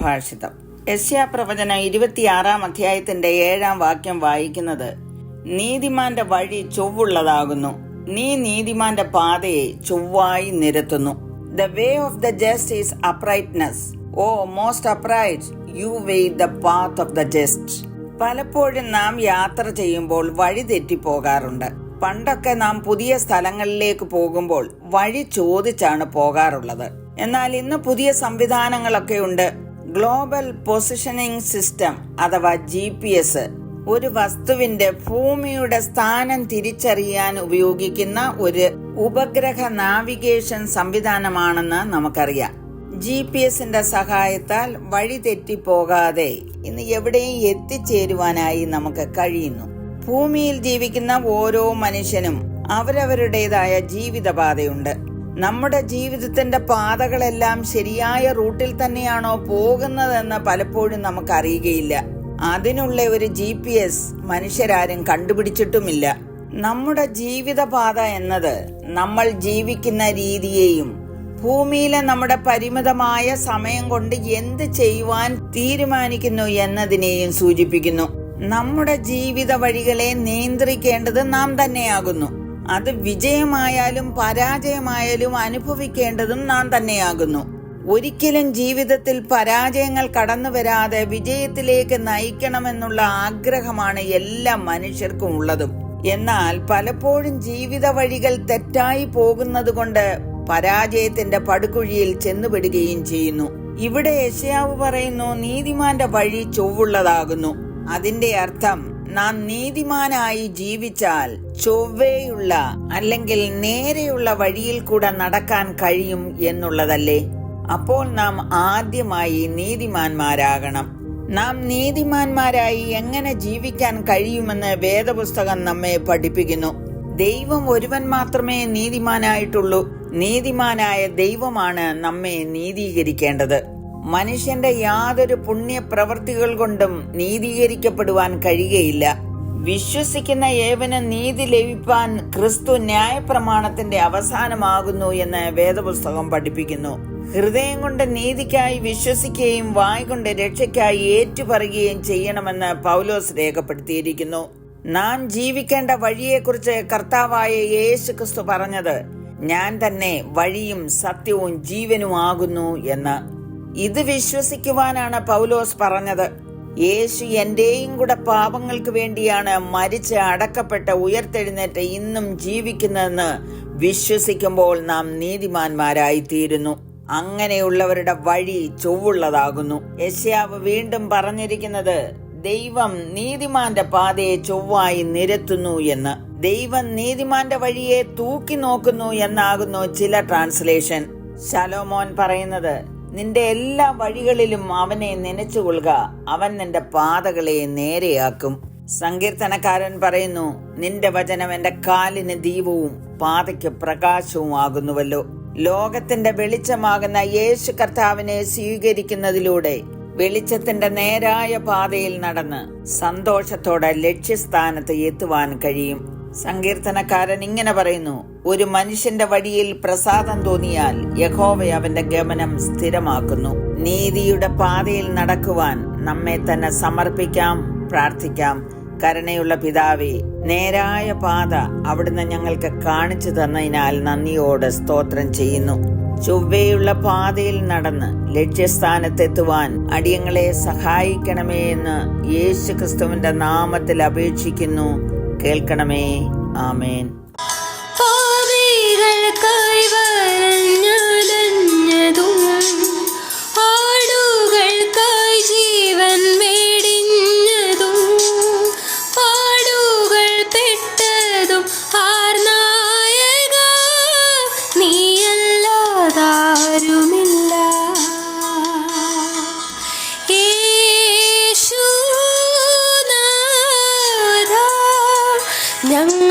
സുഭാഷിതം യശ്യാ പ്രവചനം ഇരുപത്തിയാറാം അധ്യായത്തിന്റെ ഏഴാം വാക്യം വായിക്കുന്നത് നീതിമാന്റെ വഴി ചൊവ്വുള്ളതാകുന്നു. നീ നീതിമാന്റെ പാതയെ ചൊവ്വായി നിരത്തുന്നു. The way of the just is uprightness O most upright you way the path of the just പലപ്പോഴും നാം യാത്ര ചെയ്യുമ്പോൾ വഴി തെറ്റിപ്പോകാറുണ്ട്. പണ്ടൊക്കെ നാം പുതിയ സ്ഥലങ്ങളിലേക്ക് പോകുമ്പോൾ വഴി ചോദിച്ചാണ് പോകാറുള്ളത്. എന്നാൽ ഇന്ന് പുതിയ സംവിധാനങ്ങളൊക്കെ ഉണ്ട്. ഗ്ലോബൽ പൊസിഷനിങ് സിസ്റ്റം അഥവാ ജി പി എസ് ഒരു വസ്തുവിന്റെ ഭൂമിയുടെ സ്ഥാനം തിരിച്ചറിയാൻ ഉപയോഗിക്കുന്ന ഒരു ഉപഗ്രഹ നാവിഗേഷൻ സംവിധാനമാണെന്ന് നമുക്കറിയാം. ജി പി എസിന്റെ സഹായത്താൽ വഴി തെറ്റിപ്പോകാതെ ഇന്ന് എവിടെയും എത്തിച്ചേരുവാനായി നമുക്ക് കഴിയുന്നു. ഭൂമിയിൽ ജീവിക്കുന്ന ഓരോ മനുഷ്യനും അവരവരുടേതായ ജീവിതപാതയുണ്ട്. നമ്മുടെ ജീവിതത്തിന്റെ പാതകളെല്ലാം ശരിയായ റൂട്ടിൽ തന്നെയാണോ പോകുന്നതെന്ന് പലപ്പോഴും നമുക്കറിയുകയില്ല. അതിനുള്ള ഒരു ജി പി എസ് മനുഷ്യരാരും കണ്ടുപിടിച്ചിട്ടുമില്ല. നമ്മുടെ ജീവിതപാത എന്നത് നമ്മൾ ജീവിക്കുന്ന രീതിയെയും ഭൂമിയിലെ നമ്മുടെ പരിമിതമായ സമയം കൊണ്ട് എന്ത് ചെയ്യുവാൻ തീരുമാനിക്കുന്നു എന്നതിനെയും സൂചിപ്പിക്കുന്നു. നമ്മുടെ ജീവിത വഴികളെ നിയന്ത്രിക്കേണ്ടത് നാം തന്നെയാകുന്നു. അത് വിജയമായാലും പരാജയമായാലും അനുഭവിക്കേണ്ടതും നാം തന്നെയാകുന്നു. ഒരിക്കലും ജീവിതത്തിൽ പരാജയങ്ങൾ കടന്നു വരാതെ വിജയത്തിലേക്ക് നയിക്കണമെന്നുള്ള ആഗ്രഹമാണ് എല്ലാ മനുഷ്യർക്കും ഉള്ളതും. എന്നാൽ പലപ്പോഴും ജീവിത വഴികൾ തെറ്റായി പോകുന്നത് കൊണ്ട് പരാജയത്തിന്റെ പടുകുഴിയിൽ ചെന്നുപെടുകയും ചെയ്യുന്നു. ഇവിടെ യശയാവ് പറയുന്നു നീതിമാന്റെ വഴി ചൊവ്വുള്ളതാകുന്നു. അതിന്റെ അർത്ഥം നാം നീതിമാനായി ജീവിച്ചാൽ ചൊവ്വേയുള്ള അല്ലെങ്കിൽ നേരെയുള്ള വഴിയിൽ കൂടെ നടക്കാൻ കഴിയും എന്നുള്ളതല്ലേ? അപ്പോൾ നാം ആദ്യമായി നീതിമാന്മാരാകണം. നാം നീതിമാന്മാരായി എങ്ങനെ ജീവിക്കാൻ കഴിയുമെന്ന് വേദപുസ്തകം നമ്മെ പഠിപ്പിക്കുന്നു. ദൈവം ഒരുവൻ മാത്രമേ നീതിമാനായിട്ടുള്ളൂ. നീതിമാനായ ദൈവമാണ് നമ്മെ നീതീകരിക്കേണ്ടത്. മനുഷ്യന്റെ യാതൊരു പുണ്യപ്രവർത്തികൾ കൊണ്ടും നീതീകരിക്കപ്പെടുവാൻ കഴിയുകയില്ല. വിശ്വസിക്കുന്ന ഏവന് നീതി ലഭിപ്പാൻ ക്രിസ്തു ന്യായപ്രമാണത്തിന്റെ അവസാനമാകുന്നു എന്ന് വേദപുസ്തകം പഠിപ്പിക്കുന്നു. ഹൃദയം കൊണ്ട് നീതിക്കായി വിശ്വസിക്കുകയും വായ് കൊണ്ട് രക്ഷയ്ക്കായി ഏറ്റുപറയുകയും ചെയ്യണമെന്ന് പൗലോസ് രേഖപ്പെടുത്തിയിരിക്കുന്നു. നാം ജീവിക്കേണ്ട വഴിയെക്കുറിച്ച് കർത്താവായ യേശു ക്രിസ്തു പറഞ്ഞത് ഞാൻ തന്നെ വഴിയും സത്യവും ജീവനുമാകുന്നു എന്ന്. ഇത് വിശ്വസിക്കുവാനാണ് പൗലോസ് പറഞ്ഞത്. യേശു എന്റെയും കൂടെ പാപങ്ങൾക്ക് വേണ്ടിയാണ് മരിച്ച് അടക്കപ്പെട്ട ഉയർത്തെഴുന്നേറ്റ് ഇന്നും ജീവിക്കുന്നതെന്ന് വിശ്വസിക്കുമ്പോൾ നാം നീതിമാന്മാരായി തീരുന്നു അങ്ങനെയുള്ളവരുടെ വഴി ചൊവ്വുള്ളതാകുന്നു. യശ്യാവ് വീണ്ടും പറഞ്ഞിരിക്കുന്നത് ദൈവം നീതിമാന്റെ പാതയെ ചൊവ്വായി നിരത്തുന്നു എന്ന്. ദൈവം നീതിമാന്റെ വഴിയെ തൂക്കി നോക്കുന്നു എന്നാകുന്നു ചില ട്രാൻസ്ലേഷൻ. ശലോമോൻ പറയുന്നത് നിന്റെ എല്ലാ വഴികളിലും അവനെ നനച്ചുകൊള്ളുക. അവൻ നിന്റെ പാതകളെ നേരെയാക്കും. സങ്കീർത്തനക്കാരൻ പറയുന്നു നിന്റെ വചനം എന്റെ കാലിന് ദീപവും പാതയ്ക്ക് പ്രകാശവും ആകുന്നുവല്ലോ. ലോകത്തിന്റെ വെളിച്ചമാകുന്ന യേശു കർത്താവിനെ സ്വീകരിക്കുന്നതിലൂടെ വെളിച്ചത്തിന്റെ നേരായ പാതയിൽ നടന്ന് സന്തോഷത്തോടെ ലക്ഷ്യസ്ഥാനത്ത് എത്തുവാൻ കഴിയും. സങ്കീർത്തനക്കാരൻ ഇങ്ങനെ പറയുന്നു ഒരു മനുഷ്യന്റെ വഴിയിൽ പ്രസാദം തോന്നിയാൽ യഹോവ അവന്റെ ഗമനം സ്ഥിരമാക്കുന്നു. നീതിയുടെ പാതയിൽ നടക്കുവാൻ നമ്മെ തന്നെ സമർപ്പിക്കാം പ്രാർത്ഥിക്കാം. കരുണയുള്ള പിതാവേ നേരായ പാത അവിടുന്ന് ഞങ്ങൾക്ക് കാണിച്ചു തന്നതിനാൽ നന്ദിയോട് സ്തോത്രം ചെയ്യുന്നു. ചൊവ്വയുള്ള പാതയിൽ നടന്ന് ലക്ഷ്യസ്ഥാനത്തെത്തുവാൻ അടിയങ്ങളെ സഹായിക്കണമേ എന്ന് യേശു ക്രിസ്തുവിന്റെ നാമത്തിൽ അപേക്ഷിക്കുന്നു. கேட்கணுமே ஆமேன். tan